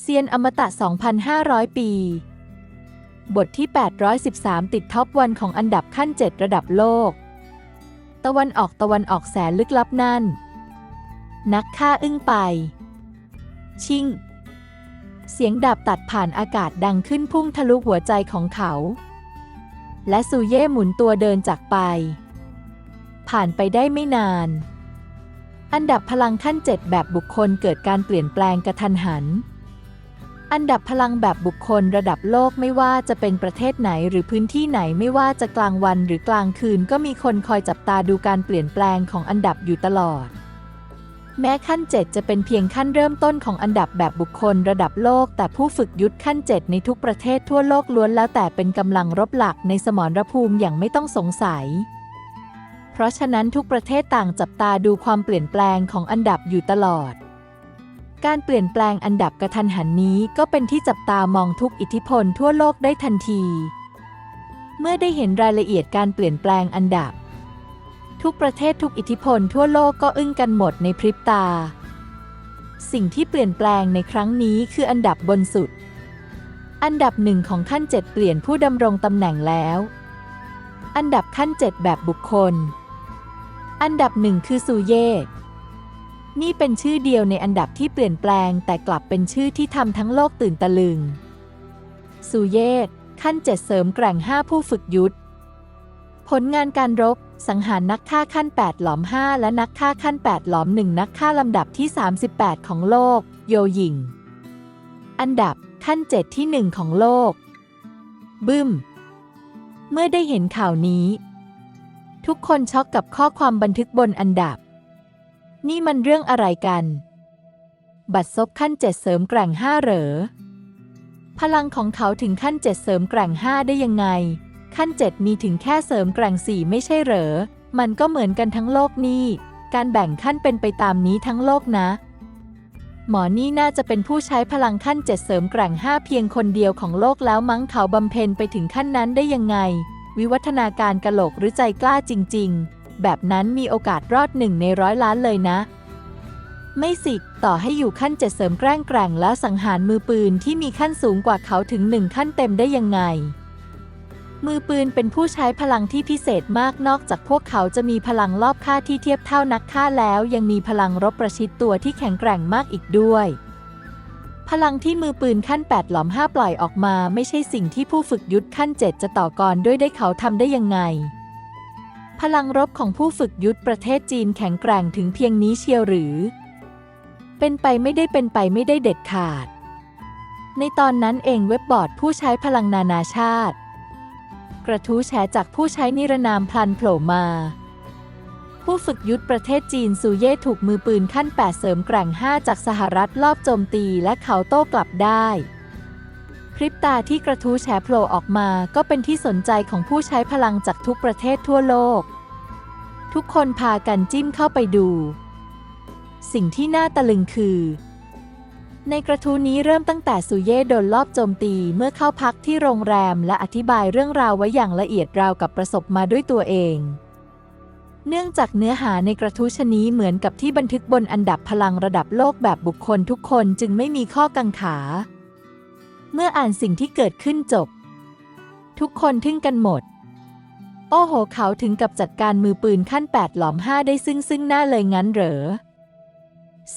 เซียนอมตะ 2,500 ปี บทที่ 813 ติดท็อปวันของอันดับขั้น 7 ระดับโลก ตะวันออกตะวันออกแสนลึกลับนั่น นักฆ่าอึ้งไป ชิง เสียงดาบตัดผ่านอากาศดังขึ้นพุ่งทะลุหัวใจของเขา และซูเย่หมุนตัวเดินจากไป ผ่านไปได้ไม่นาน อันดับพลังขั้นเจ็ดแบบบุคคลเกิดการเปลี่ยนแปลงกระทันหัน อันดับพลังแบบบุคคลระดับโลกไม่ว่าจะเป็นประเทศไหนหรือพื้นที่ไหนไม่ว่าจะกลางวันหรือกลางคืนก็มีคนคอยจับตาดูการเปลี่ยนแปลงของอันดับอยู่ตลอด แม้ขั้น 7 จะเป็นเพียงขั้นเริ่มต้นของอันดับแบบบุคคลระดับโลก แต่ผู้ฝึกยุทธขั้น 7 ในทุกประเทศทั่วโลกล้วนแล้วแต่เป็นกำลังรบหลักในสมรภูมิอย่างไม่ต้องสงสัย เพราะฉะนั้นทุกประเทศต่างจับตาดูความเปลี่ยนแปลงของอันดับอยู่ตลอด การเปลี่ยนแปลงอันดับกระทันหันนี้ก็เป็นที่จับตามองทุกอิทธิพลทั่วโลกได้ทันที เมื่อได้เห็นรายละเอียดการเปลี่ยนแปลงอันดับ ทุกประเทศทุกอิทธิพลทั่วโลกก็อึ้งกันหมดในพริบตา สิ่งที่เปลี่ยนแปลงในครั้งนี้คืออันดับบนสุด อันดับหนึ่งของขั้นเจ็ดเปลี่ยนผู้ดำรงตำแหน่งแล้ว อันดับขั้นเจ็ดแบบบุคคล อันดับหนึ่งคือซูเย่ นี่เป็นชื่อเดียวในอันดับที่เปลี่ยนแปลงแต่กลับเป็นชื่อที่ทำทั้งโลกตื่นตะลึงซูเย่ขั้นเจ็ดเสริมแกร่งห้าผู้ฝึกยุทธ ผลงานการรบ สังหารนักฆ่าขั้น 8 หลอม 5 และนักฆ่าขั้น 8 หลอม 1 นักฆ่าลำดับที่ 38 ของโลก โยหยิง อันดับขั้น 7 ที่ 1 ของโลก บึ้ม เมื่อได้เห็นข่าวนี้ ทุกคนช็อกกับข้อความบันทึกบนอันดับ นี่มันเรื่องอะไรกัน บัตรซบขั้น7เสริมแกร่ง5เหรอ พลังของเขาถึงขั้น7เสริมแกร่ง5ได้ยังไง ขั้น7มีถึงแค่เสริมแกร่ง4ไม่ใช่เหรอ มันก็เหมือนกันทั้งโลกนี่ การแบ่งขั้นเป็นไปตามนี้ทั้งโลกนะ หมอนี่น่าจะเป็นผู้ใช้พลังขั้น7เสริมแกร่ง5เพียงคนเดียวของโลกแล้วมั้งเขาบำเพ็ญไปถึงขั้นนั้นได้ยังไง วิวัฒนาการกะโหลกหรือใจกล้าจริง ๆ แบบนั้นมีโอกาสรอดหนึ่งในร้อยล้านเลยนะ ไม่สิ ต่อให้อยู่ขั้นเจ็ดเสริมแกล้งแกร่งแล้วสังหารมือปืนที่มีขั้นสูงกว่าเขาถึงหนึ่งขั้นเต็มได้ยังไง มือปืนเป็นผู้ใช้พลังที่พิเศษมากนอกจากพวกเขาจะมีพลังลอบฆ่าที่เทียบเท่านักฆ่าแล้ว ยังมีพลังรบประชิดตัวที่แข็งแกร่งมากอีกด้วยพลังที่มือปืนขั้น 8 หลอม 5 ปล่อยออกมา ไม่ใช่สิ่งที่ผู้ฝึกยุทธขั้น 7 จะต่อกรด้วยได้เขาทำได้ยังไง พลังรบของผู้ฝึกยุทธประเทศจีนแข็งแกร่งถึงเพียงนี้เชียวหรือ เป็นไปไม่ได้เป็นไปไม่ได้เด็ดขาด ในตอนนั้นเองเว็บบอร์ดผู้ใช้พลังนานาชาติ กระทู้แฉจากผู้ใช้นิรนามพลันโผล่มา ผู้ฝึกยุทธประเทศจีนซูเย่ถูกมือปืนขั้น 8 เสริมแกร่ง 5 จากสหรัฐลอบโจมตีและเขาโต้กลับได้ พริบตาที่กระทู้แฉโผล่ออกมาก็เป็นที่สนใจของผู้ใช้พลังจากทุกประเทศทั่วโลก ทุกคนพากันจิ้มเข้าไปดู สิ่งที่น่าตะลึงคือ ในกระทู้นี้เริ่มตั้งแต่ซูเย่โดนลอบโจมตีเมื่อเข้าพักที่โรงแรมและอธิบายเรื่องราวไว้อย่างละเอียดราวกับประสบมาด้วยตัวเอง เนื่องจากเนื้อหาในกระทู้ชนี้เหมือนกับที่บันทึกบนอันดับพลังระดับโลกแบบบุคคลทุกคนจึงไม่มีข้อกังขา เมื่ออ่านสิ่งที่เกิดขึ้นจบ ทุกคนทึ่งกันหมด โอ้โห เขาถึงกับจัดการมือปืนขั้น 8 หลอม 5 ได้ซึ่งซึ่งหน้าเลยงั้นเหรอ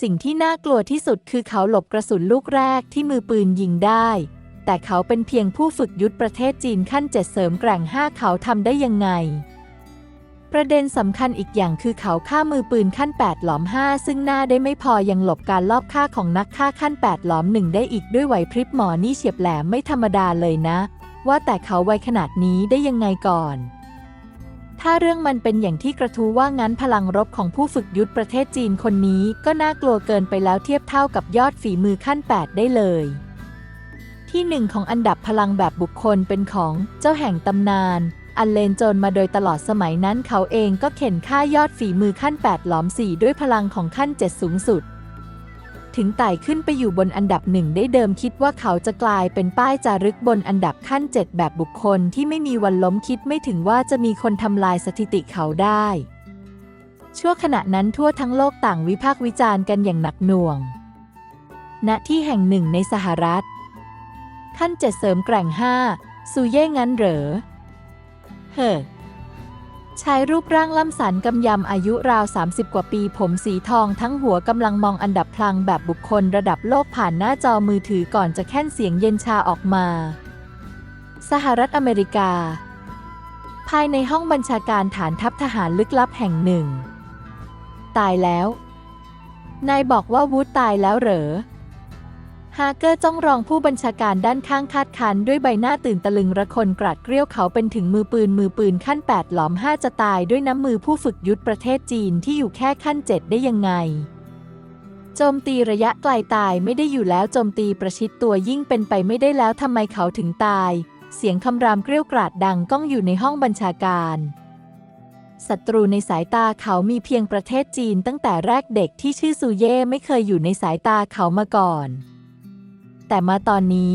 สิ่งที่น่ากลัวที่สุดคือเขาหลบกระสุนลูกแรกที่มือปืนยิงได้ แต่เขาเป็นเพียงผู้ฝึกยุทธประเทศจีนขั้นเจ็ดเสริมแกร่ง 5 เขาทำได้ยังไง ประเด็นสำคัญอีกอย่างคือเขาฆ่ามือปืนขั้น 8 หลอม 5 ซึ่งหน้าได้ไม่พอยังหลบการลอบฆ่าของนักฆ่าขั้น 8 หลอมหนึ่งได้อีกด้วยไหวพริบหมอนี่เฉียบแหลมไม่ธรรมดาเลยนะ ว่าแต่เขาไวขนาดนี้ได้ยังไงก่อน ถ้าเรื่องมันเป็นอย่างที่กระทู้ว่างั้นพลังรบของผู้ฝึกยุทธประเทศจีนคนนี้ก็น่ากลัวเกินไปแล้วเทียบเท่ากับยอดฝีมือขั้น 8 ได้เลยที่หนึ่งของอันดับพลังแบบบุคคลเป็นของเจ้าแห่งตำนาน อันเลนโจนมาโดยตลอดสมัยนั้นเขาเองก็เข็นฆ่ายอดฝีมือขั้น 8 หลอม 4 ด้วยพลังของขั้น 7 สูงสุด ถึงไต่ขึ้นไปอยู่บนอันดับหนึ่งได้เดิมคิดว่าเขาจะกลายเป็นป้ายจารึกบนอันดับขั้น 7 แบบบุคคลที่ไม่มีวันล้มคิดไม่ถึงว่าจะมีคนทำลายสถิติเขาได้ ชั่วขณะนั้นทั่วทั้งโลกต่างวิพากษ์วิจารณ์กันอย่างหนักหน่วง ณที่แห่งหนึ่งในสหรัฐ ขั้นเจ็ดเสริมแกร่งห้าซูเย่งั้นเหรอ เฮ้อชายรูปร่างล่ำสันกำยำอายุราว 30 กว่าปี ผมสีทองทั้งหัวกำลังมองอันดับพลังแบบบุคคลระดับโลกผ่านหน้าจอมือถือก่อนจะแค่นเสียงเย็นชาออกมา สหรัฐอเมริกา ภายในห้องบัญชาการฐานทัพทหารลึกลับแห่งหนึ่ง ตายแล้ว นายบอกว่าวูดตายแล้วเหรอ ฮาร์เกอร์จ้องรองผู้บัญชาการด้านข้างคาดคันด้วยใบหน้าตื่นตะลึงระคนกราดเกรี้ยวเขาเป็นถึงมือปืนมือปืนขั้นแปดหลอมห้าจะตายด้วยน้ำมือผู้ฝึกยุทธประเทศจีนที่อยู่แค่ขั้นเจ็ดได้ยังไง โจมตีระยะไกลตายไม่ได้อยู่แล้วโจมตีประชิดตัวยิ่งเป็นไปไม่ได้แล้วทำไมเขาถึงตาย เสียงคำรามเกรี้ยวกราดดังก้องอยู่ในห้องบัญชาการศัตรูในสายตาเขามีเพียงประเทศจีนตั้งแต่แรกเด็กที่ชื่อซูเย่ไม่เคยอยู่ในสายตาเขามาก่อน แต่มาตอนนี้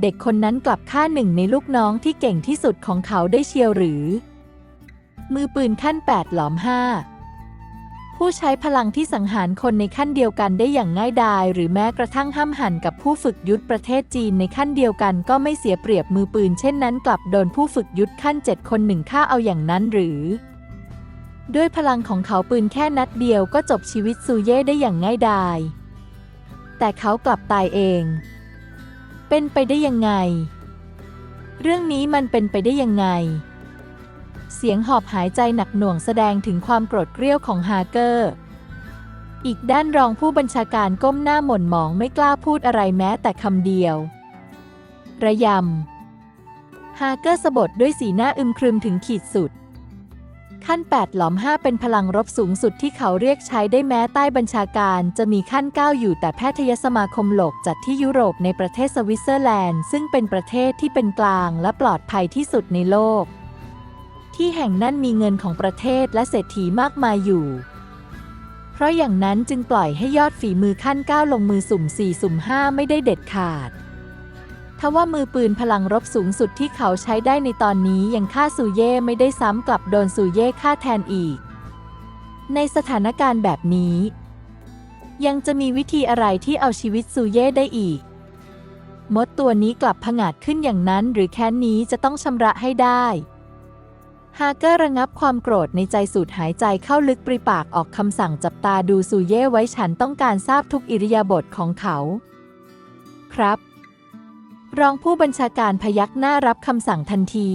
เด็กคนนั้นกลับฆ่าหนึ่งในลูกน้องที่เก่งที่สุดของเขาได้เชียวหรือ มือปืนขั้นแปดหลอมห้าผู้ใช้พลังที่สังหารคนในขั้นเดียวกันได้อย่างง่ายดาย หรือแม้กระทั่งห้ามหันกับผู้ฝึกยุทธประเทศจีนในขั้นเดียวกันก็ไม่เสียเปรียบมือปืนเช่นนั้นกลับโดนผู้ฝึกยุทธขั้นเจ็ดคนหนึ่งฆ่าเอาอย่างนั้นหรือ ด้วยพลังของเขาปืนแค่นัดเดียวก็จบชีวิตซูเย่ได้อย่างง่ายดาย แต่เขากลับตายเอง เป็นไปได้ยังไง เรื่องนี้มันเป็นไปได้ยังไง เสียงหอบหายใจหนักหน่วงแสดงถึงความโกรธเกรี้ยวของฮาร์เกอร์ อีกด้านรองผู้บัญชาการก้มหน้าหม่นหมองไม่กล้าพูดอะไรแม้แต่คำเดียว ระยำฮาร์เกอร์สะบดด้วยสีหน้าอึมครึมถึงขีดสุด ขั้น 8 หลอม 5 เป็นพลังรบสูงสุดที่เขาเรียกใช้ได้แม้ใต้บัญชาการ จะมีขั้น 9 อยู่แต่แพทยสมาคมโลกจัดที่ยุโรปในประเทศสวิตเซอร์แลนด์ ซึ่งเป็นประเทศที่เป็นกลางและปลอดภัยที่สุดในโลก ที่แห่งนั้นมีเงินของประเทศและเศรษฐีมากมายอยู่ เพราะอย่างนั้นจึงปล่อยให้ยอดฝีมือขั้น 9 ลงมือสุ่ม 4 สุ่ม 5 ไม่ได้เด็ดขาด ทว่ามือปืนพลังรบสูงสุดที่เขาใช้ได้ในตอนนี้ยังฆ่าซูเย่ไม่ได้ซ้ำกลับโดนซูเย่ฆ่าแทนอีก ในสถานการณ์แบบนี้ ยังจะมีวิธีอะไรที่เอาชีวิตซูเย่ได้อีก มดตัวนี้กลับผงาดขึ้นอย่างนั้น หรือแค้นนี้จะต้องชำระให้ได้ฮาร์เกอร์ระงับความโกรธในใจสูดหายใจเข้าลึกปริปากออกคำสั่งจับตาดูซูเย่ไว้ฉันต้องการทราบทุกอิริยาบถของเขา ครับ รองผู้บัญชาการพยักหน้ารับคำสั่งทันที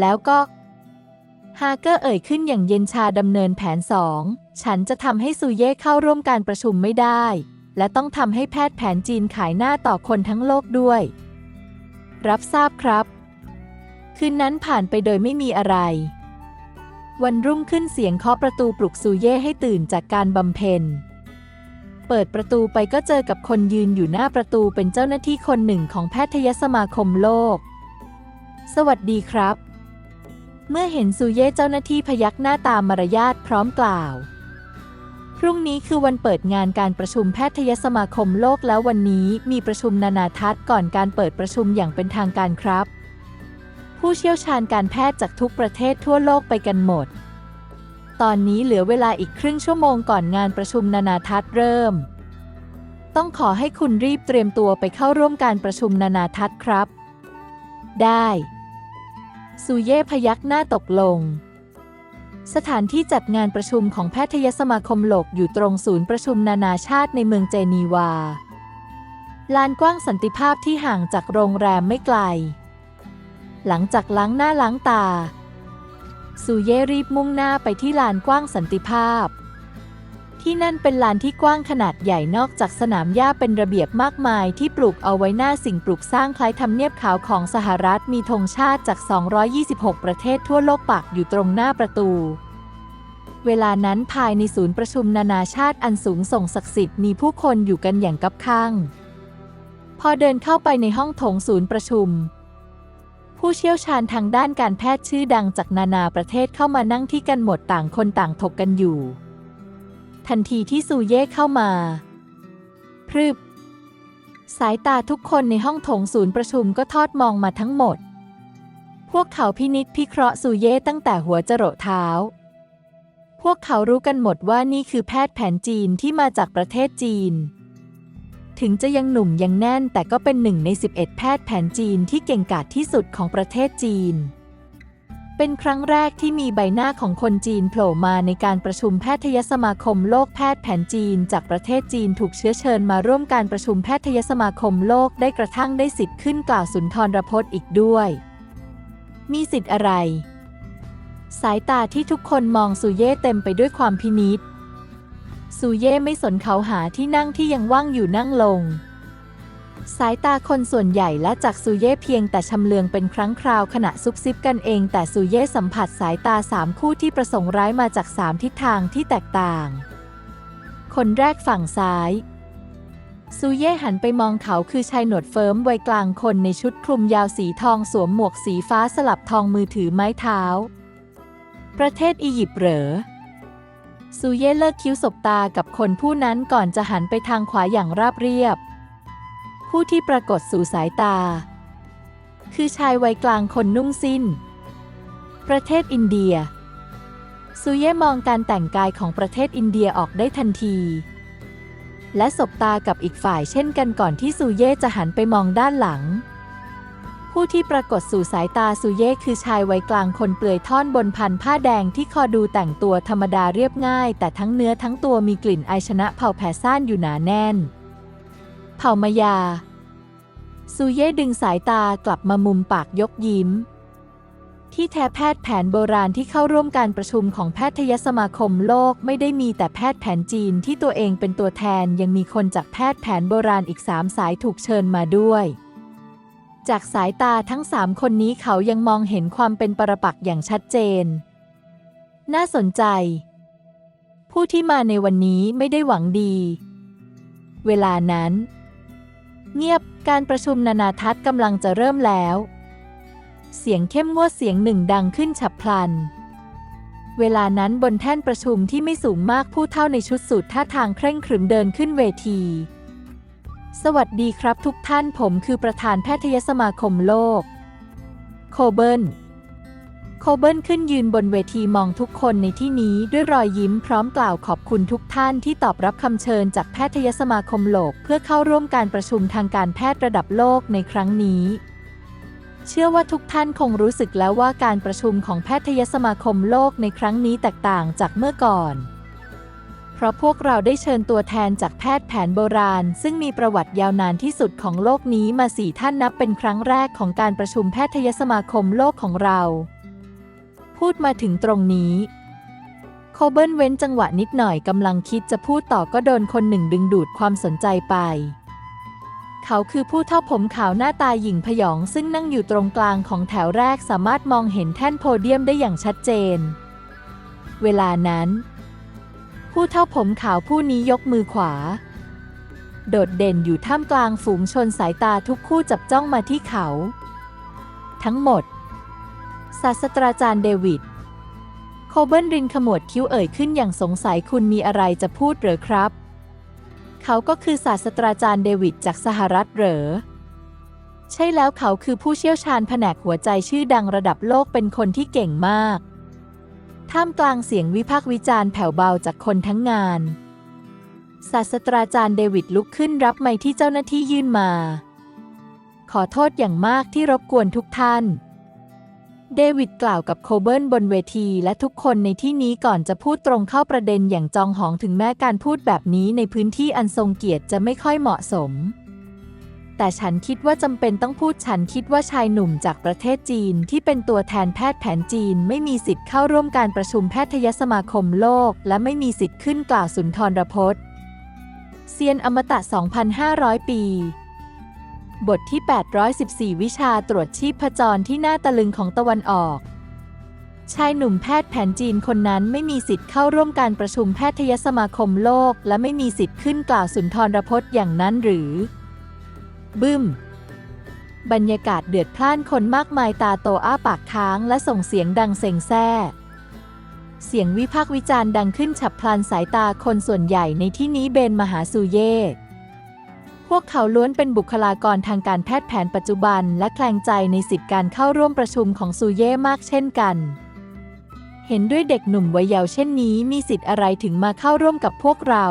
แล้วก็ ฮาร์เกอร์เอ่ยขึ้นอย่างเย็นชาดำเนินแผนสอง ฉันจะทำให้ซูเย่เข้าร่วมการประชุมไม่ได้ และต้องทำให้แพทย์แผนจีนขายหน้าต่อคนทั้งโลกด้วย รับทราบครับ คืนนั้นผ่านไปโดยไม่มีอะไร วันรุ่งขึ้นเสียงเคาะประตูปลุกซูเย่ให้ตื่นจากการบำเพ็ญ เปิดประตูไปก็เจอกับคนยืนอยู่หน้าประตูเป็นเจ้าหน้าที่คนหนึ่งของแพทยสมาคมโลก สวัสดีครับ เมื่อเห็นซูเย่เจ้าหน้าที่พยักหน้าตามมารยาทพร้อมกล่าว พรุ่งนี้คือวันเปิดงานการประชุมแพทยสมาคมโลกแล้ววันนี้มีประชุมนานาทัศน์ก่อนการเปิดประชุมอย่างเป็นทางการครับ ผู้เชี่ยวชาญการแพทย์จากทุกประเทศทั่วโลกไปกันหมด ตอนนี้เหลือเวลาอีกครึ่งชั่วโมงก่อนงานประชุมนานาทัศน์เริ่ม ต้องขอให้คุณรีบเตรียมตัวไปเข้าร่วมการประชุมนานาทัศน์ครับ ได้ซูเย่พยักหน้าตกลง สถานที่จัดงานประชุมของแพทยสมาคมโลกอยู่ตรงศูนย์ประชุมนานาชาติในเมืองเจนีวา ลานกว้างสันติภาพที่ห่างจากโรงแรมไม่ไกล หลังจากล้างหน้าล้างตา ซูเย่รีบมุ่งหน้าไปที่ลานกว้างสันติภาพ ที่นั่นเป็นลานที่กว้างขนาดใหญ่นอกจากสนามหญ้าเป็นระเบียบมากมายที่ปลูกเอาไว้หน้าสิ่งปลูกสร้างคล้ายทำเนียบขาวของสหรัฐมีธงชาติจาก 226 ประเทศทั่วโลกปักอยู่ตรงหน้าประตูเวลานั้นภายในศูนย์ประชุมนานาชาติอันสูงส่งศักดิ์สิทธิ์มีผู้คนอยู่กันอย่างกัข้าง พอเดินเข้าไปในห้องโถงศูนย์ประชุม ผู้เชี่ยวชาญทางด้านการแพทย์ชื่อดังจากนานาประเทศเข้ามานั่งที่กันหมดต่างคนต่างถกกันอยู่ ทันทีที่ซูเย่เข้ามา พรึบ สายตาทุกคนในห้องโถงศูนย์ประชุมก็ทอดมองมาทั้งหมด พวกเขาพินิษพิเคราะห์ซูเย่ตั้งแต่หัวจรดเท้า พวกเขารู้กันหมดว่านี่คือแพทย์แผนจีนที่มาจากประเทศจีน ถึงจะยังหนุ่มยังแน่น แต่ก็เป็นหนึ่งใน 11 แพทย์แผนจีนที่เก่งกาจที่สุดของประเทศจีน เป็นครั้งแรกที่มีใบหน้าของคนจีนโผล่มาในการประชุมแพทยสมาคมโลกแพทย์แผนจีน จากประเทศจีนถูกเชื้อเชิญมาร่วมการประชุมแพทยสมาคมโลกได้กระทั่งได้สิทธิ์ขึ้นกล่าวสุนทรพจน์อีกด้วย มีสิทธิ์อะไร สายตาที่ทุกคนมองซูเย่เต็มไปด้วยความพินิษ ซูเย่ไม่สนเขาหาที่นั่งที่ยังว่างอยู่นั่งลง สายตาคนส่วนใหญ่และจากซูเย่เพียงแต่ชำเลืองเป็นครั้งคราวขณะซุบซิบกันเอง แต่ซูเย่สัมผัสสายตาสามคู่ที่ประสงค์ร้ายมาจากสามทิศทางที่แตกต่าง คนแรกฝั่งซ้ายซูเย่หันไปมองเขาคือชายหนวดเฟิร์มวัยกลางคนในชุดคลุมยาวสีทองสวมหมวกสีฟ้าสลับทองมือถือไม้เท้า ประเทศอียิปต์เหรอ ซูเย่เลิกคิ้วสบตากับคนผู้นั้นก่อนจะหันไปทางขวาอย่างราบเรียบ ผู้ที่ปรากฏสู่สายตา คือชายวัยกลางคนนุ่งสิ้น ประเทศอินเดีย ซูเย่มองการแต่งกายของประเทศอินเดียออกได้ทันที และสบตากับอีกฝ่ายเช่นกันก่อนที่ซูเย่จะหันไปมองด้านหลัง ผู้ที่ปรากฏสู่สายตาซูเย่คือชายวัยกลางคนเปลือยท่อนบนพันผ้าแดงที่คอดูแต่งตัวธรรมดาเรียบง่าย แต่ทั้งเนื้อทั้งตัวมีกลิ่นไอชนะเผ่าแผ่ซ่านอยู่หนาแน่น เผ่ามายา ซูเย่ดึงสายตากลับมามุมปากยกยิ้ม ที่แท้แพทย์แผนโบราณที่เข้าร่วมการประชุมของแพทยสมาคมโลกไม่ได้มีแต่แพทย์แผนจีนที่ตัวเองเป็นตัวแทนยังมีคนจากแพทย์แผนโบราณอีกสามสายถูกเชิญมาด้วย จากสายตาทั้งสามคนนี้เขายังมองเห็นความเป็นปรปักษ์อย่างชัดเจน น่าสนใจ ผู้ที่มาในวันนี้ไม่ได้หวังดี เวลานั้น เงียบการประชุมนานาทัศน์กำลังจะเริ่มแล้ว เสียงเข้มงวดเสียงหนึ่งดังขึ้นฉับพลัน เวลานั้นบนแท่นประชุมที่ไม่สูงมากผู้เท่าในชุดสูทท่าทางเคร่งขรึมเดินขึ้นเวที สวัสดีครับทุกท่านผมคือประธานแพทยสมาคมโลก โคเบิลโคเบิลขึ้นยืนบนเวทีมองทุกคนในที่นี้ด้วยรอยยิ้มพร้อมกล่าวขอบคุณทุกท่านที่ตอบรับคำเชิญจากแพทยสมาคมโลก เพื่อเข้าร่วมการประชุมทางการแพทย์ระดับโลกในครั้งนี้ เชื่อว่าทุกท่านคงรู้สึกแล้วว่าการประชุมของแพทยสมาคมโลกในครั้งนี้แตกต่างจากเมื่อก่อน ราะพวกเราได้เชิญตัวแทนจากแพทย์แผนโบราณ ซึ่งมีประวัติยาวนานที่สุดของโลกนี้มาสี่ท่านนับเป็นครั้งแรกของการประชุมแพทยสมาคมโลกของเรา พูดมาถึงตรงนี้โคเบิลเว้นจังหวะนิดหน่อยกำลังคิดจะพูดต่อก็โดนคนหนึ่งดึงดูดความสนใจไป เขาคือผู้เท่าผมขาวหน้าตาหยิ่งพยองซึ่งนั่งอยู่ตรงกลางของแถวแรกสามารถมองเห็นแท่นโพเดียมได้อย่างชัดเจน เวลานั้น ผู้เท่าผมขาวผู้นี้ยกมือขวา โดดเด่นอยู่ท่ามกลางฝูงชนสายตาทุกคู่จับจ้องมาที่เขา ทั้งหมด ศาสตราจารย์เดวิด โคเบิลรินขมวดคิ้วเอ่ยขึ้นอย่างสงสัยคุณมีอะไรจะพูดหรือครับ เขาก็คือศาสตราจารย์เดวิดจากสหรัฐเหรอใช่แล้วเขาคือผู้เชี่ยวชาญแผนกหัวใจชื่อดังระดับโลกเป็นคนที่เก่งมาก ท่ามกลางเสียงวิพากษ์วิจารณ์แผ่วเบาจากคนทั้งงาน ศาสตราจารย์เดวิดลุกขึ้นรับไมค์ที่เจ้าหน้าที่ยื่นมา ขอโทษอย่างมากที่รบกวนทุกท่าน เดวิดกล่าวกับโคเบิลบนเวทีและทุกคนในที่นี้ก่อนจะพูดตรงเข้าประเด็นอย่างจองหองถึงแม้การพูดแบบนี้ในพื้นที่อันทรงเกียรติจะไม่ค่อยเหมาะสม แต่ฉันคิดว่าจำเป็นต้องพูดฉันคิดว่าชายหนุ่มจากประเทศจีนที่เป็นตัวแทนแพทย์แผนจีน ไม่มีสิทธิ์เข้าร่วมการประชุมแพทยสมาคมโลก และไม่มีสิทธิ์ขึ้นกล่าวสุนทรพจน์ เซียนอมตะ 2,500 ปี บทที่ 814 วิชาตรวจชีพจรที่หน่าตะลึงของตะวันออก ชายหนุ่มแพทย์แผนจีนคนนั้นไม่มีสิทธิ์เข้าร่วมการประชุมแพทยสมาคมโลก และไม่มีสิทธิ์ขึ้นกล่าวสุนทรพจน์อย่างนั้นหรือ บึ้ม บรรยากาศเดือดพล่านคนมากมายตาโตอ้าปากค้างและส่งเสียงดังเซ็งแซ่ เสียงวิพากษ์วิจารณ์ดังขึ้นฉับพลันสายตาคนส่วนใหญ่ในที่นี้เบนมหาซูเย่พวกเขาล้วนเป็นบุคลากรทางการแพทย์แผนปัจจุบัน และแคลงใจในสิทธิการเข้าร่วมประชุมของซูเย่มากเช่นกัน เห็นด้วยเด็กหนุ่มวัยเยาว์เช่นนี้มีสิทธิ์อะไรถึงมาเข้าร่วมกับพวกเรา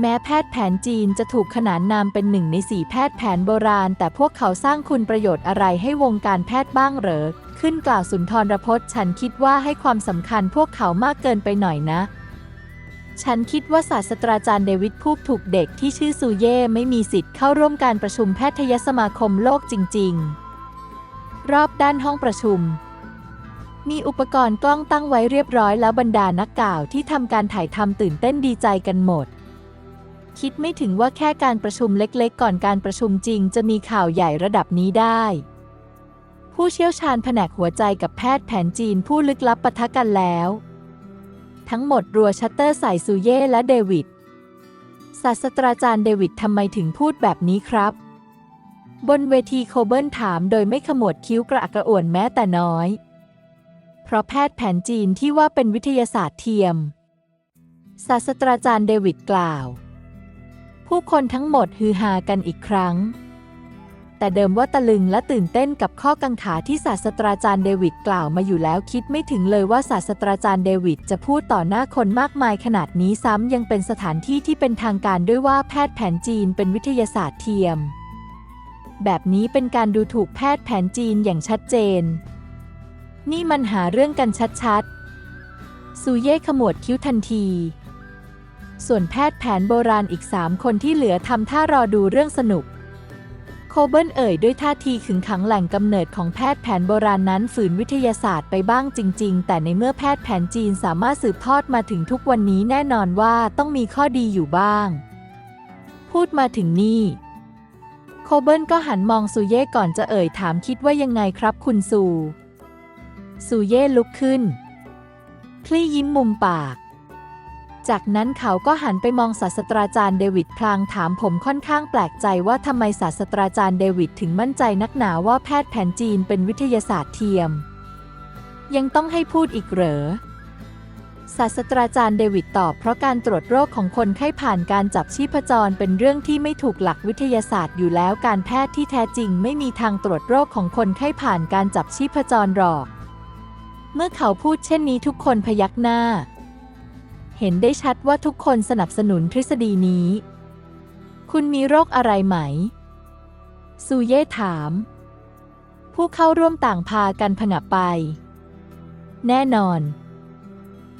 แม้แพทย์แผนจีนจะถูกขนานนามเป็นหนึ่งในสี่แพทย์แผนโบราณ แต่พวกเขาสร้างคุณประโยชน์อะไรให้วงการแพทย์บ้างเหรอ ขึ้นกล่าวสุนทรพจน์ ฉันคิดว่าให้ความสำคัญพวกเขามากเกินไปหน่อยนะ ฉันคิดว่าศาสตราจารย์เดวิดพูกถูกเด็กที่ชื่อซูเย่ไม่มีสิทธิ์เข้าร่วมการประชุมแพทยสมาคมโลกจริง ๆ รอบด้านห้องประชุมมีอุปกรณ์กล้องตั้งไว้เรียบร้อยแล้วบรรดานักข่าวที่ทำการถ่ายทำตื่นเต้นดีใจกันหมด คิดไม่ถึงว่าแค่การประชุมเล็กๆ ก่อนการประชุมจริง จะมีข่าวใหญ่ระดับนี้ได้ ผู้เชี่ยวชาญแผนกหัวใจกับแพทย์แผนจีนผู้ลึกลับปะทะกันแล้ว ทั้งหมดรัวชัตเตอร์ใส่ซูเย่และเดวิดศาสตราจารย์เดวิดทำไมถึงพูดแบบนี้ครับ บนเวทีโคเบิลถามโดยไม่ขมวดคิ้วกระอักกระอ่วนแม้แต่น้อย เพราะแพทย์แผนจีนที่ว่าเป็นวิทยาศาสตร์เทียม ศาสตราจารย์เดวิดกล่าว ผู้คนทั้งหมดฮือฮากันอีกครั้ง แต่เดิมว่าตะลึงและตื่นเต้นกับข้อกังขาที่ศาสตราจารย์เดวิดกล่าวมาอยู่แล้วคิดไม่ถึงเลยว่าศาสตราจารย์เดวิดจะพูดต่อหน้าคนมากมายขนาดนี้ซ้ำยังเป็นสถานที่ที่เป็นทางการด้วยว่าแพทย์แผนจีนเป็นวิทยาศาสตร์เทียม แบบนี้เป็นการดูถูกแพทย์แผนจีนอย่างชัดเจน นี่มันหาเรื่องกันชัดๆซูเย่ขมวดคิ้วทันที ส่วนแพทย์แผนโบราณอีกสามคนที่เหลือทำท่ารอดูเรื่องสนุก โคเบิลเอ่ยด้วยท่าทีขึงขังแหล่งกำเนิดของแพทย์แผนโบราณนั้นฝืนวิทยาศาสตร์ไปบ้างจริง ๆ แต่ในเมื่อแพทย์แผนจีนสามารถสืบทอดมาถึงทุกวันนี้แน่นอนว่าต้องมีข้อดีอยู่บ้าง พูดมาถึงนี่โคเบิลก็หันมองซูเย่ก่อนจะเอ่ยถามคิดว่ายังไงครับคุณซูซูเย่ลุกขึ้น คลี่ยิ้มมุมปาก จากนั้นเขาก็หันไปมองศาสตราจารย์เดวิดพลางถามผมค่อนข้างแปลกใจว่าทำไมศาสตราจารย์เดวิดถึงมั่นใจนักหนาว่าแพทย์แผนจีนเป็นวิทยาศาสตร์เทียม ยังต้องให้พูดอีกเหรอศาสตราจารย์เดวิดตอบเพราะการตรวจโรคของคนไข้ผ่านการจับชีพจรเป็นเรื่องที่ไม่ถูกหลักวิทยาศาสตร์อยู่แล้วการแพทย์ที่แท้จริงไม่มีทางตรวจโรคของคนไข้ผ่านการจับชีพจรหรอก เมื่อเขาพูดเช่นนี้ทุกคนพยักหน้า เห็นได้ชัดว่าทุกคนสนับสนุนทฤษฎีนี้ คุณมีโรคอะไรไหม ซูเย่ถาม ผู้เข้าร่วมต่างพากันผงะไป แน่นอน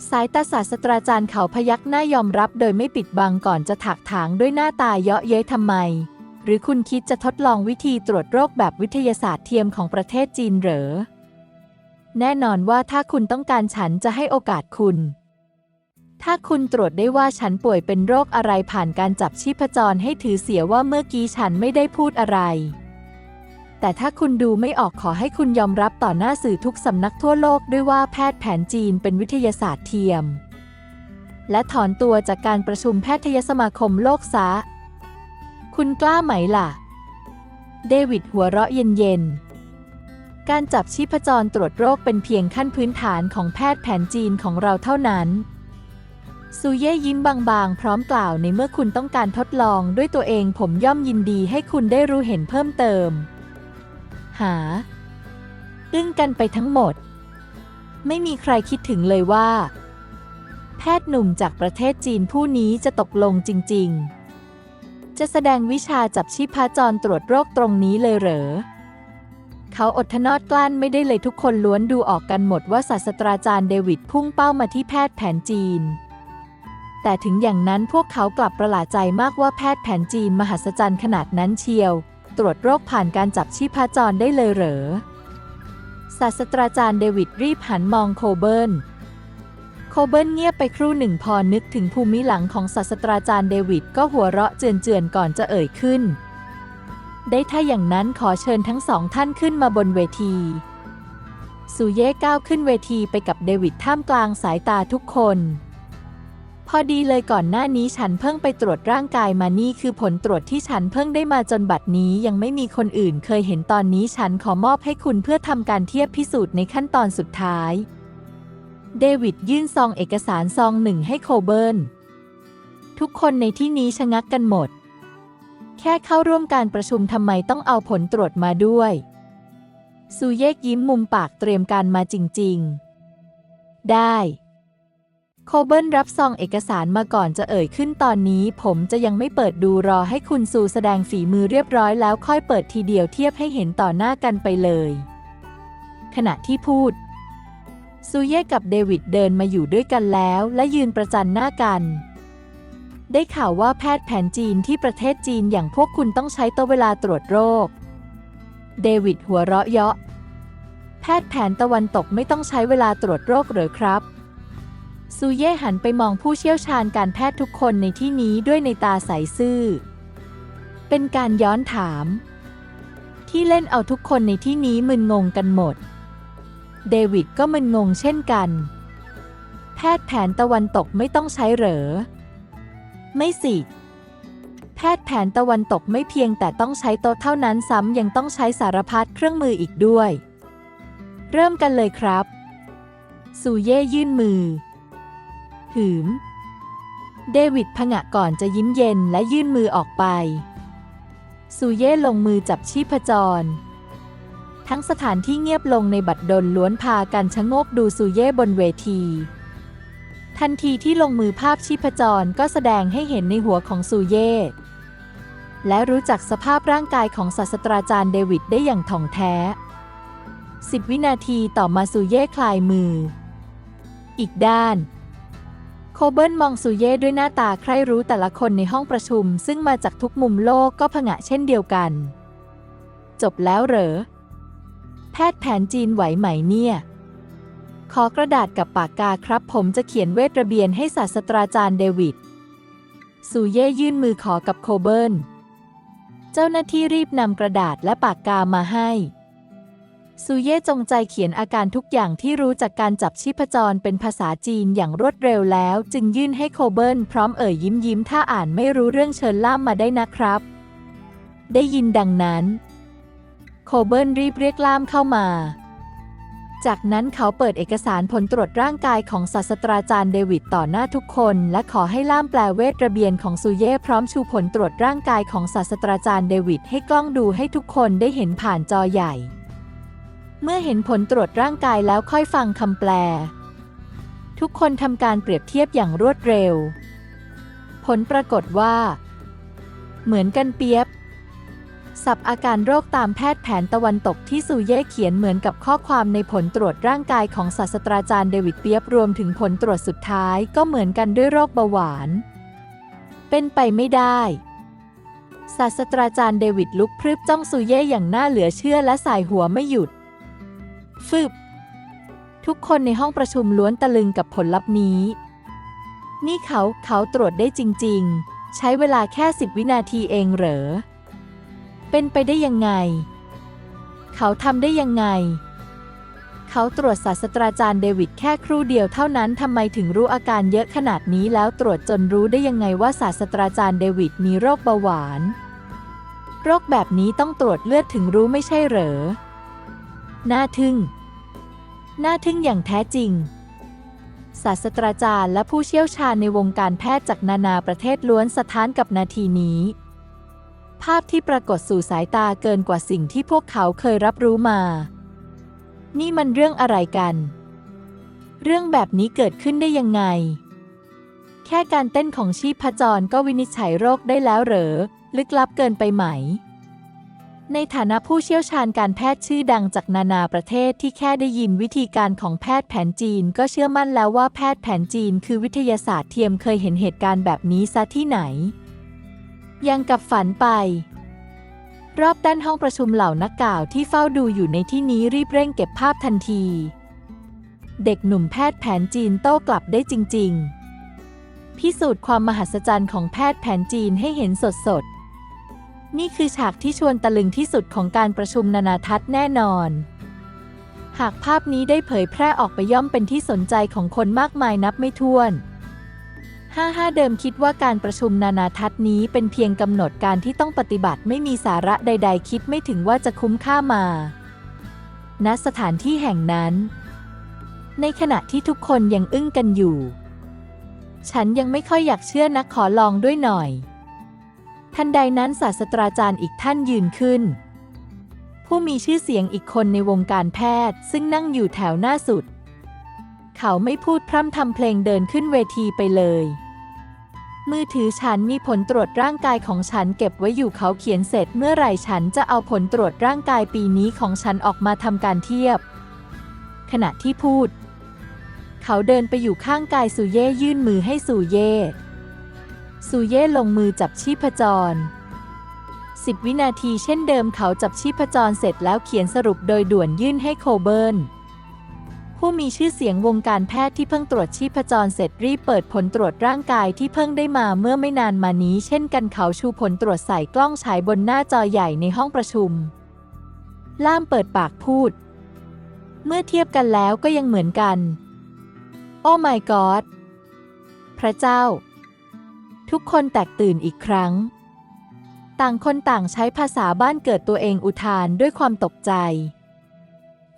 สายตาศาสตราจารย์เขาพยักหน้ายอมรับโดยไม่ปิดบังก่อนจะถักถางด้วยหน้าตาเยาะเย้ยทำไม หรือคุณคิดจะทดลองวิธีตรวจโรคแบบวิทยาศาสตร์เทียมของประเทศจีนเหรอ แน่นอนว่าถ้าคุณต้องการฉันจะให้โอกาสคุณ ถ้าคุณตรวจได้ว่าฉันป่วยเป็นโรคอะไรผ่านการจับชีพจรให้ถือเสียว่าเมื่อกี้ฉันไม่ได้พูดอะไร แต่ถ้าคุณดูไม่ออกขอให้คุณยอมรับต่อหน้าสื่อทุกสำนักทั่วโลกด้วยว่าแพทย์แผนจีนเป็นวิทยาศาสตร์เทียม และถอนตัวจากการประชุมแพทยสมาคมโลกซะ คุณกล้าไหมล่ะ เดวิดหัวเราะเย็นๆการจับชีพจรตรวจโรคเป็นเพียงขั้นพื้นฐานของแพทย์แผนจีนของเราเท่านั้น ซูเย่ยิ้มบางๆ พร้อมกล่าวในเมื่อคุณต้องการทดลองด้วยตัวเองผมย่อมยินดีให้คุณได้รู้เห็นเพิ่มเติม หา อึ้งกันไปทั้งหมด ไม่มีใครคิดถึงเลยว่า แพทย์หนุ่มจากประเทศจีนผู้นี้จะตกลงจริง ๆ จะแสดงวิชาจับชีพจรตรวจโรคตรงนี้เลยเหรอเขาอดทนอดกลั้นไม่ได้เลยทุกคนล้วนดูออกกันหมดว่าศาสตราจารย์เดวิดพุ่งเป้ามาที่แพทย์แผนจีน แต่ถึงอย่างนั้นพวกเขากลับประหลาดใจมากว่าแพทย์แผนจีนมหัศจรรย์ขนาดนั้นเชียว ตรวจโรคผ่านการจับชีพจรได้เลยเหรอ ศาสตราจารย์เดวิดรีบหันมองโคเบิลโคเบิลเงียบไปครู่หนึ่งพอนึกถึงภูมิหลังของศาสตราจารย์เดวิดก็หัวเราะเจือนๆก่อนจะเอ่ยขึ้น ได้ถ้าอย่างนั้นขอเชิญทั้งสองท่านขึ้นมาบนเวทีซูเย่ก้าวขึ้นเวทีไปกับเดวิดท่ามกลางสายตาทุกคน พอดีเลยก่อนหน้านี้ฉันเพิ่งไปตรวจร่างกายมานี่คือผลตรวจที่ฉันเพิ่งได้มาจนบัดนี้ยังไม่มีคนอื่นเคยเห็นตอนนี้ฉันขอมอบให้คุณเพื่อทำการเทียบพิสูจน์ในขั้นตอนสุดท้าย เดวิดยื่นซองเอกสารซองหนึ่งให้โคเบิลทุกคนในที่นี้ชะงักกันหมด แค่เข้าร่วมการประชุมทำไมต้องเอาผลตรวจมาด้วย ซูเยกยิ้มมุมปากเตรียมการมาจริง ๆ ได้ โคเบิลรับซองเอกสารมาก่อนจะเอ่ยขึ้นตอนนี้ ผมจะยังไม่เปิดดูรอให้คุณซูแสดงฝีมือเรียบร้อยแล้วค่อยเปิดทีเดียวเทียบให้เห็นต่อหน้ากันไปเลย ขณะที่พูด ซูเย่กับเดวิดเดินมาอยู่ด้วยกันแล้ว และยืนประจันหน้ากัน ได้ข่าวว่าแพทย์แผนจีนที่ประเทศจีนอย่างพวกคุณต้องใช้ตัวเวลาตรวจโรค เดวิดหัวเราะเยาะ แพทย์แผนตะวันตกไม่ต้องใช้เวลาตรวจโรคหรือครับ ซูเย่หันไปมองผู้เชี่ยวชาญการแพทย์ทุกคนในที่นี้ด้วยในตาใสซื่อ เป็นการย้อนถาม ที่เล่นเอาทุกคนในที่นี้มึนงงกันหมด เดวิดก็มึนงงเช่นกัน แพทย์แผนตะวันตกไม่ต้องใช้เหรอ ไม่สิ แพทย์แผนตะวันตกไม่เพียงแต่ต้องใช้โต๊ะเท่านั้นซ้ำยังต้องใช้สารพัดเครื่องมืออีกด้วย เริ่มกันเลยครับ ซูเย่ยื่นมือ หืม เดวิดผงะก่อนจะยิ้มเย็นและยื่นมือออกไป ซูเย่ลงมือจับชีพจร ทั้งสถานที่เงียบลงในบัดดลล้วนพากันชะโงกดูซูเย่บนเวที ทันทีที่ลงมือภาพชีพจรก็แสดงให้เห็นในหัวของซูเย่และรู้จักสภาพร่างกายของศาสตราจารย์เดวิดได้อย่างถ่องแท้สิบวินาทีต่อมาซูเย่คลายมือ อีกด้าน โคเบิลมองซูเย่ด้วยหน้าตาใคร่รู้แต่ละคนในห้องประชุม ซึ่งมาจากทุกมุมโลกก็ผงะเช่นเดียวกัน จบแล้วเหรอ แพทย์แผนจีนไหวไหมเนี่ย ขอกระดาษกับปากกาครับผมจะเขียนเวทระเบียนให้ศาสตราจารย์เดวิดซูเย่ยื่นมือขอกับโคเบิล เจ้าหน้าที่รีบนำกระดาษและปากกามาให้ ซูเย่จงใจเขียนอาการทุกอย่างที่รู้จากการจับชีพจรเป็นภาษาจีนอย่างรวดเร็วแล้ว จึงยื่นให้โคเบิลพร้อมเอ่ยยิ้มยิ้มถ้าอ่านไม่รู้เรื่องเชิญล่ามมาได้นะครับ ได้ยินดังนั้น โคเบิลรีบเรียกล่ามเข้ามา จากนั้นเขาเปิดเอกสารผลตรวจร่างกายของศาสตราจารย์เดวิดต่อหน้าทุกคน และขอให้ล่ามแปลเวทระเบียนของซูเย่พร้อมชูผลตรวจร่างกายของศาสตราจารย์เดวิดให้กล้องดูให้ทุกคนได้เห็นผ่านจอใหญ่ เมื่อเห็นผลตรวจร่างกายแล้วค่อยฟังคำแปล ทุกคนทำการเปรียบเทียบอย่างรวดเร็ว ผลปรากฏว่า เหมือนกันเปียบสับอาการโรคตามแพทย์แผนตะวันตกที่ซูเย่เขียนเหมือนกับข้อความในผลตรวจร่างกายของศาสตราจารย์เดวิดเปียบรวมถึงผลตรวจสุดท้ายก็เหมือนกันด้วยโรคเบาหวาน เป็นไปไม่ได้ ศาสตราจารย์เดวิดลุกพรึบจ้องซูเย่อย่างน่าเหลือเชื่อและสายหัวไม่หยุด ฟึบ ทุกคนในห้องประชุมล้วนตะลึงกับผลลัพธ์นี้ นี่เขาเขาตรวจได้จริง ๆ ใช้เวลาแค่สิบวินาทีเองเหรอ เป็นไปได้ยังไง เขาทำได้ยังไง เขาตรวจศาสตราจารย์เดวิดแค่ครู่เดียวเท่านั้นทำไมถึงรู้อาการเยอะขนาดนี้แล้วตรวจจนรู้ได้ยังไงว่าศาสตราจารย์เดวิดมีโรคเบาหวาน โรคแบบนี้ต้องตรวจเลือดถึงรู้ไม่ใช่เหรอ น่าทึ่ง น่าทึ่งอย่างแท้จริง ศาสตราจารย์และผู้เชี่ยวชาญในวงการแพทย์จากนานาประเทศล้วนสะท้านกับนาทีนี้ ภาพที่ปรากฏสู่สายตาเกินกว่าสิ่งที่พวกเขาเคยรับรู้มา นี่มันเรื่องอะไรกัน เรื่องแบบนี้เกิดขึ้นได้ยังไง แค่การเต้นของชีพจรก็วินิจฉัยโรคได้แล้วเหรอ ลึกลับเกินไปไหม ในฐานะผู้เชี่ยวชาญการแพทย์ชื่อดังจากนานาประเทศที่แค่ได้ยินวิธีการของแพทย์แผนจีน ก็เชื่อมั่นแล้วว่าแพทย์แผนจีนคือวิทยาศาสตร์เทียมเคยเห็นเหตุการณ์แบบนี้ซะที่ไหน ยังกับฝันไป รอบด้านห้องประชุมเหล่านักข่าวที่เฝ้าดูอยู่ในที่นี้รีบเร่งเก็บภาพทันที เด็กหนุ่มแพทย์แผนจีนโต้กลับได้จริง ๆ พิสูจน์ความมหัศจรรย์ของแพทย์แผนจีนให้เห็นสดๆ นี่คือฉากที่ชวนตะลึงที่สุดของการประชุมนานาทัศน์แน่นอน หากภาพนี้ได้เผยแพร่ออกไปย่อมเป็นที่สนใจของคนมากมายนับไม่ถ้วน55เดิมคิดว่าการประชุมนานาทัศน์นี้เป็นเพียงกำหนดการที่ต้องปฏิบัติไม่มีสาระใด ๆ คิดไม่ถึงว่าจะคุ้มค่ามา ณ สถานที่แห่งนั้น ในขณะที่ทุกคนยังอึ้งกันอยู่ ฉันยังไม่ค่อยอยากเชื่อนักขอลองด้วยหน่อย ทันใดนั้นศาสตราจารย์อีกท่านยืนขึ้น ผู้มีชื่อเสียงอีกคนในวงการแพทย์ซึ่งนั่งอยู่แถวหน้าสุด เขาไม่พูดพร่ำทำเพลงเดินขึ้นเวทีไปเลย มือถือฉันมีผลตรวจร่างกายของฉันเก็บไว้อยู่เขาเขียนเสร็จเมื่อไหร่ฉันจะเอาผลตรวจร่างกายปีนี้ของฉันออกมาทำการเทียบ ขณะที่พูด เขาเดินไปอยู่ข้างกายสุเย่ยื่นมือให้สุเย่ สุเย่ลงมือจับชีพจรสิบวินาทีเช่นเดิมเขาจับชีพจรเสร็จแล้วเขียนสรุปโดยด่วนยื่นให้โคเบิร์นผู้มีชื่อเสียงวงการแพทย์ที่เพิ่งตรวจชีพจรเสร็จรีบเปิดผลตรวจร่างกายที่เพิ่งได้มาเมื่อไม่นานมานี้ เช่นกันเขาชูผลตรวจใส่กล้องฉายบนหน้าจอใหญ่ในห้องประชุม ล่ามเปิดปากพูด เมื่อเทียบกันแล้วก็ยังเหมือนกัน โอ้ my god พระเจ้า ทุกคนแตกตื่นอีกครั้ง ต่างคนต่างใช้ภาษาบ้านเกิดตัวเองอุทานด้วยความตกใจ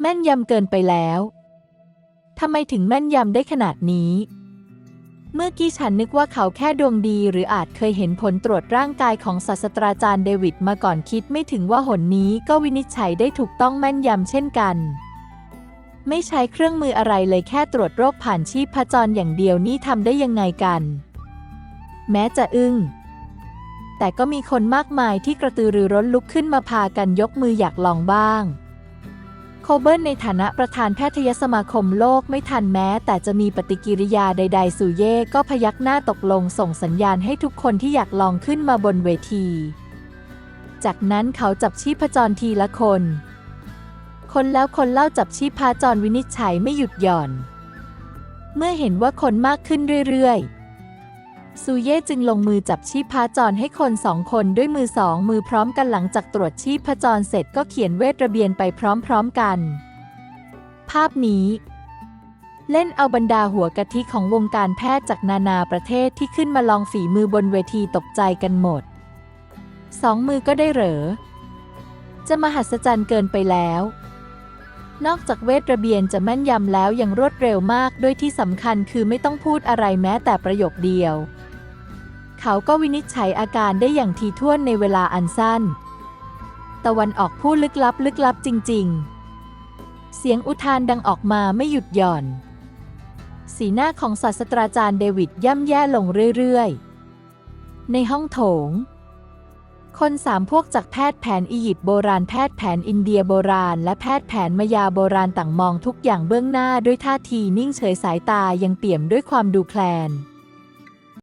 แม่นยำเกินไปแล้วทำไมถึงแม่นยำได้ขนาดนี้ เมื่อกี้ฉันนึกว่าเขาแค่ดวงดี หรืออาจเคยเห็นผลตรวจร่างกายของศาสตราจารย์เดวิดมาก่อนคิดไม่ถึงว่าหนนี้ก็วินิจฉัยได้ถูกต้องแม่นยำเช่นกัน ไม่ใช้เครื่องมืออะไรเลยแค่ตรวจโรคผ่านชีพจรอย่างเดียวนี่ทำได้ยังไงกัน แม้จะอึ้ง แต่ก็มีคนมากมายที่กระตือรือร้นลุกขึ้นมาพากันยกมืออยากลองบ้าง โคเบิร์นในฐานะประธานแพทยสมาคมโลกไม่ทันแม้ แต่จะมีปฏิกิริยาใด ๆ สู่เย่ก็พยักหน้าตกลงส่งสัญญาณให้ทุกคนที่อยากลองขึ้นมาบนเวที จากนั้นเขาจับชีพจรทีละคน คนแล้วคนเล่าจับชีพจรวินิจฉัยไม่หยุดหย่อน เมื่อเห็นว่าคนมากขึ้นเรื่อยๆ ซูเย่จึงลงมือจับชีพจรให้คนสองคนด้วยมือสองมือพร้อมกันหลังจากตรวจชีพจรเสร็จก็เขียนเวทระเบียนไปพร้อมๆกัน ภาพนี้เล่นเอาบรรดาหัวกะทิของวงการแพทย์จากนานาประเทศที่ขึ้นมาลองฝีมือบนเวทีตกใจกันหมด สองมือก็ได้เหรอ จะมหัศจรรย์เกินไปแล้ว นอกจากเวทระเบียนจะแม่นยำแล้วยังรวดเร็วมากด้วยที่สำคัญคือไม่ต้องพูดอะไรแม้แต่ประโยคเดียว เขาก็วินิจฉัยอาการได้อย่างทีท่วนในเวลาอันสั้น ตะวันออกผู้ลึกลับลึกลับจริง ๆ เสียงอุทานดังออกมาไม่หยุดหย่อน สีหน้าของศาสตราจารย์เดวิดย่ำแย่ลงเรื่อย ๆ ในห้องโถง คนสามพวกจากแพทย์แผนอียิปต์โบราณแพทย์แผนอินเดียโบราณ และแพทย์แผนมายาโบราณต่างมองทุกอย่างเบื้องหน้าด้วยท่าทีนิ่งเฉยสายตายังเปี่ยมด้วยความดูแคลน